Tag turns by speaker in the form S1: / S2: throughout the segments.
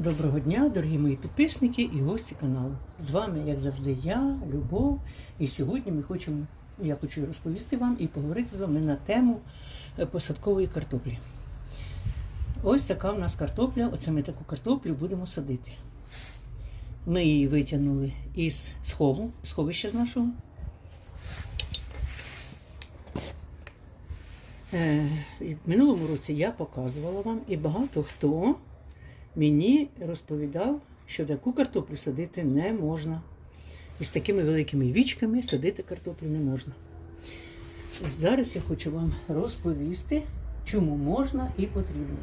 S1: Доброго дня, дорогі мої підписники і гості каналу. З вами, як завжди, я, Любов. І сьогодні ми хочемо, я хочу розповісти вам і поговорити з вами на тему е, посадкової картоплі. Ось така в нас картопля. Оце ми таку картоплю будемо садити. Ми її витягнули із схову, сховища з нашого. Е, в минулому році я показувала вам, і багато хто мені розповідав, що таку картоплю садити не можна. І з такими великими вічками садити картоплю не можна. Зараз я хочу вам розповісти, чому можна і потрібно.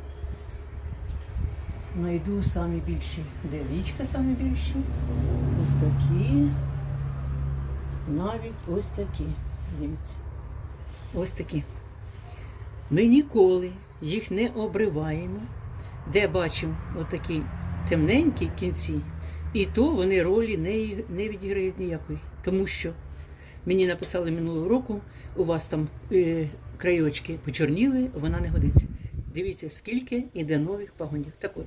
S1: Найду самі більші, де вічка самі більші. Ось такі. Навіть ось такі. Дивіться. Ось такі. Ми ніколи їх не обриваємо, де бачимо отакі темненькі кінці, і то вони ролі не, не відіграють ніякої. Тому що мені написали минулого року, у вас там е, крайочки почорніли, вона не годиться. Дивіться, скільки іде нових пагонів. Так от,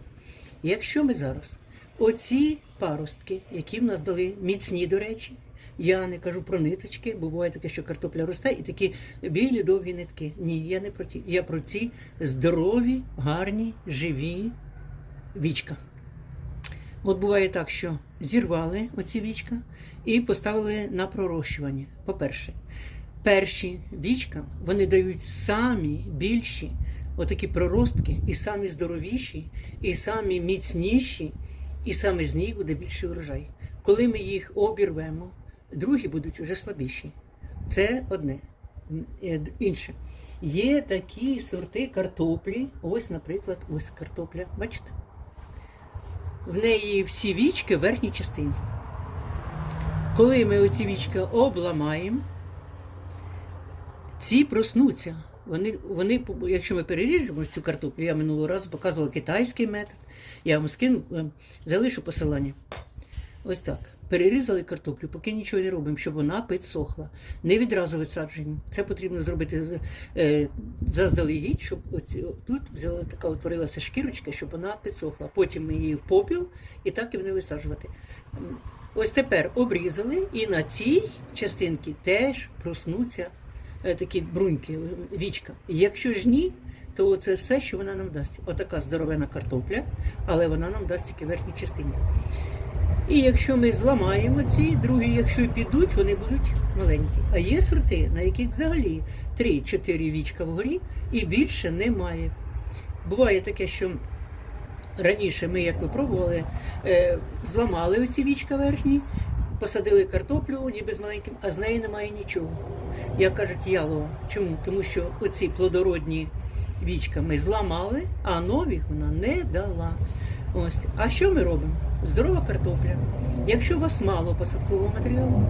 S1: якщо ми зараз оці паростки, які в нас дали міцні, до речі, я не кажу про ниточки, бо буває таке, що картопля росте, і такі білі довгі нитки. Ні, я не про ті. Я про ці здорові, гарні, живі вічка. От буває так, що зірвали оці вічка і поставили на пророщування. По-перше, перші вічка вони дають самі більші отакі проростки, і самі здоровіші, і самі міцніші, і саме з них буде більший урожай. Коли ми їх обірвемо, другі будуть вже слабіші. Це одне. Е, Інше. Є такі сорти картоплі. Ось, наприклад, ось картопля. Бачите? В неї всі вічки в верхній частині. Коли ми оці вічки обламаємо, ці проснуться. Вони, вони, якщо ми переріжемо цю картоплю, я минулого разу показувала китайський метод, я вам скину, е, залишу посилання. Ось так. Перерізали картоплю, поки нічого не робимо, щоб вона підсохла. Не відразу висаджуємо. Це потрібно зробити е, заздалегідь, щоб оці, тут взяла така утворилася шкірочка, щоб вона підсохла. Потім ми її в попіл і так і не висаджувати. Ось тепер обрізали, і на цій частинці теж проснуться е, такі бруньки, е, вічка. Якщо ж ні, то це все, що вона нам дасть. Отака здоровена картопля, але вона нам дасть тільки верхній частині. І якщо ми зламаємо ці другі, якщо підуть, вони будуть маленькі. А є сорти, на яких взагалі 3-4 вічка вгорі і більше немає. Буває таке, що раніше ми, як ви пробували, е, зламали оці вічка верхні, посадили картоплю, ніби з маленьким, а з неї немає нічого. Як кажуть, ялова. Чому? Тому що оці плодородні вічка ми зламали, а нових вона не дала. Ось. А що ми робимо? Здорова картопля. Якщо у вас мало посадкового матеріалу,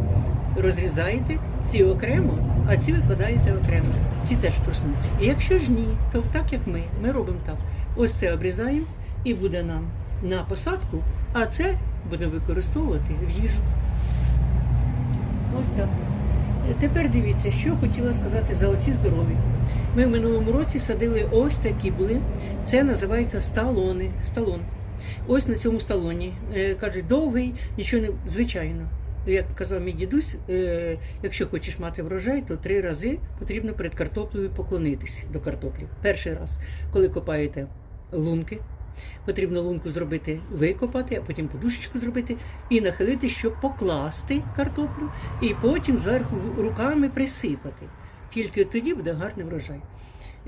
S1: розрізаєте ці окремо, а ці викладаєте окремо. Ці теж проснуться. І якщо ж ні, то так як ми, ми робимо так. Ось це обрізаємо і буде нам на посадку, а це будемо використовувати в їжу. Ось так. Е, Тепер дивіться, що хотіла сказати за оці здорові. Ми в минулому році садили ось такі були. Це називається сталони. Сталон. Ось на цьому сталоні. Е, кажуть, довгий, нічого не звичайно. Як казав мій дідусь, е, якщо хочеш мати врожай, то три рази потрібно перед картоплею поклонитись до картоплі. Перший раз, коли копаєте лунки, потрібно лунку зробити, викопати, а потім подушечку зробити і нахилити, щоб покласти картоплю, і потім зверху руками присипати. Тільки тоді буде гарний врожай.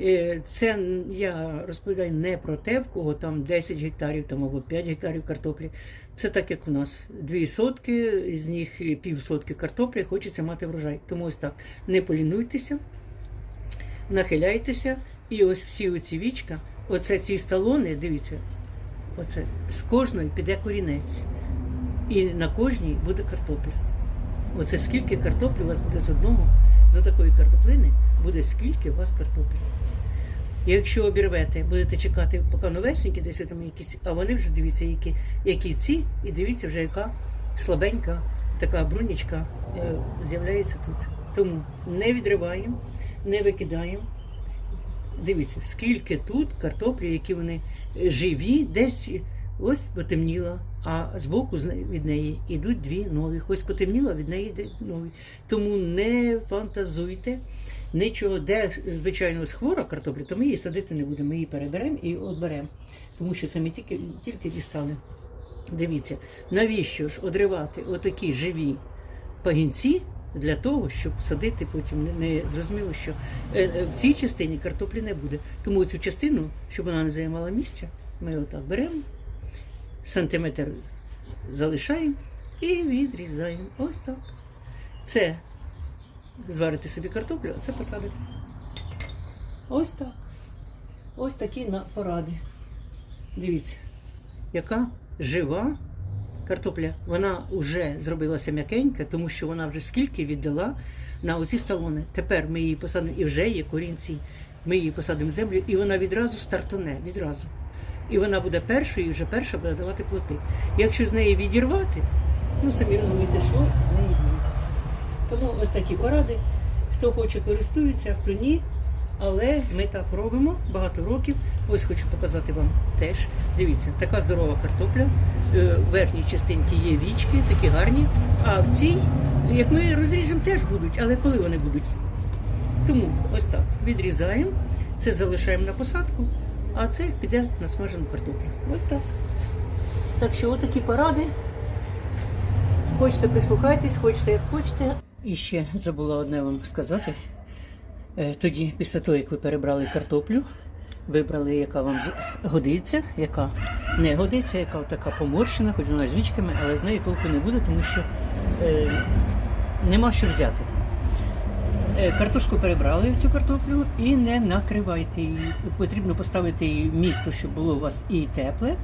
S1: Е, Це я розповідаю не про те, в кого там 10 гектарів там, або 5 гектарів картоплі. Це так, як у нас дві сотки, з них пів сотки картоплі, хочеться мати врожай. Тому ось так. Не полінуйтеся, нахиляйтеся, і ось всі оці вічка, оце ці сталони, дивіться, оце з кожної піде корінець. І на кожній буде картопля. Оце скільки картоплі у вас буде з одного, з такої картоплини, буде скільки у вас картоплі. Якщо обірвете, будете чекати, поки новесенькі, десь там якісь, а вони вже дивіться, які, які ці, і дивіться вже, яка слабенька така брунічка е, з'являється тут. Тому не відриваємо, не викидаємо. Дивіться, скільки тут картоплі, які вони живі, десь Ось потемніла, а збоку від неї йдуть дві нові. Ось потемніла, від неї йде нові. Тому не фантазуйте. Нічого, де, звичайно, з хвора картопля, то ми її садити не будемо. Ми її переберемо і оберемо. Тому що це ми тільки, тільки дістали. Дивіться, навіщо ж одривати отакі живі пагінці для того, щоб садити потім не зрозуміло, що е, е, в цій частині картоплі не буде. Тому цю частину, щоб вона не займала місця, ми отак беремо, сантиметр залишаємо і відрізаємо. Ось так. Це зварити собі картоплю, а це посадити. Ось так. Ось такі на поради. Дивіться, яка жива картопля. Вона вже зробилася м'якенька, тому що вона вже скільки віддала на оці сталони. Тепер ми її посадимо і вже є корінці. Ми її посадимо в землю, і вона відразу стартоне, відразу. І вона буде першою, і вже перша буде давати плоти. Якщо з неї відірвати, ну самі розумієте, що. Тому ось такі поради. Хто хоче, користується, хто ні. Але ми так робимо багато років. Ось хочу показати вам теж. Дивіться, така здорова картопля. Е, В верхній частинці є вічки, такі гарні. А в цій, як ми розріжемо, теж будуть. Але коли вони будуть? Тому ось так відрізаємо, це залишаємо на посадку, а це піде на смажену картоплю. Ось так. Так що отакі поради. Хочете прислухайтесь, хочете як хочете. І ще забула одне вам сказати. Е, Тоді, після того, як ви перебрали картоплю, вибрали, яка вам годиться, яка не годиться, яка така поморщена, хоч вона з вічками, але з неї толку не буде, тому що е, нема що взяти. Е, Картошку перебрали цю картоплю і не накривайте її. Потрібно поставити її в місто, щоб було у вас і тепле,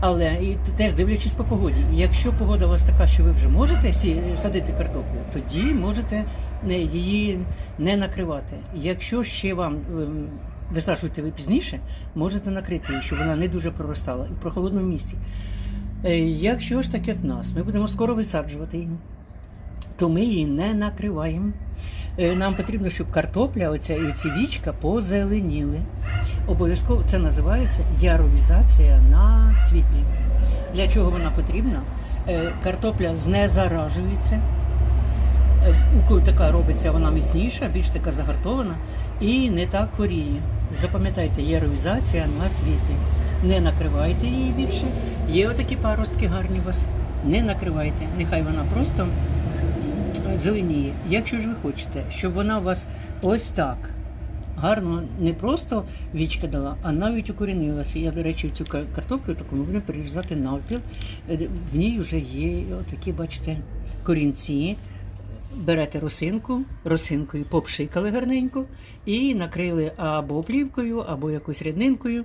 S1: але і теж дивлячись по погоді. Якщо погода у вас така, що ви вже можете сі- садити картоплю, тоді можете е, її не накривати. Якщо ще вам ем, висаджуєте ви пізніше, можете накрити її, щоб вона не дуже проростала і в прохолодному місці. Е, Якщо ж так як нас, ми будемо скоро висаджувати її, то ми її не накриваємо. Е, Нам потрібно, щоб картопля, оця ці вічка позеленіли. Обов'язково це називається яровізація на світлі. Для чого вона потрібна? Е, Картопля знезаражується. Е, така робиться, вона міцніша, більш така загартована і не так хворіє. Запам'ятайте, яровізація на світлі. Не накривайте її більше. Є отакі паростки гарні у вас. Не накривайте. Нехай вона просто зеленіє. Якщо ж ви хочете, щоб вона у вас ось так гарно не просто вічка дала, а навіть укорінилася. Я, до речі, цю картоплю таку будемо перерізати навпіл. Е, В ній вже є такі, бачите, корінці. Берете росинку, росинкою попшикали гарненько і накрили або плівкою, або якоюсь ріднинкою,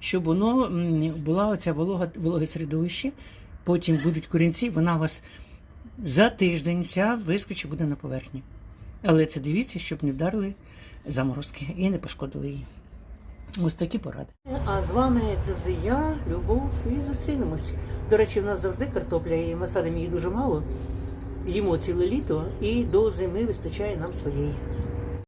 S1: щоб воно була оця волога, вологе середовище. Потім будуть корінці, вона вас за тиждень вся вискочить буде на поверхні. Але це дивіться, щоб не вдарили заморозки і не пошкодили її. Ось такі поради. А з вами, як завжди, я, Любов, і зустрінемось. До речі, в нас завжди картопля, і ми садимо її дуже мало. Їмо ціле літо, і до зими вистачає нам своєї.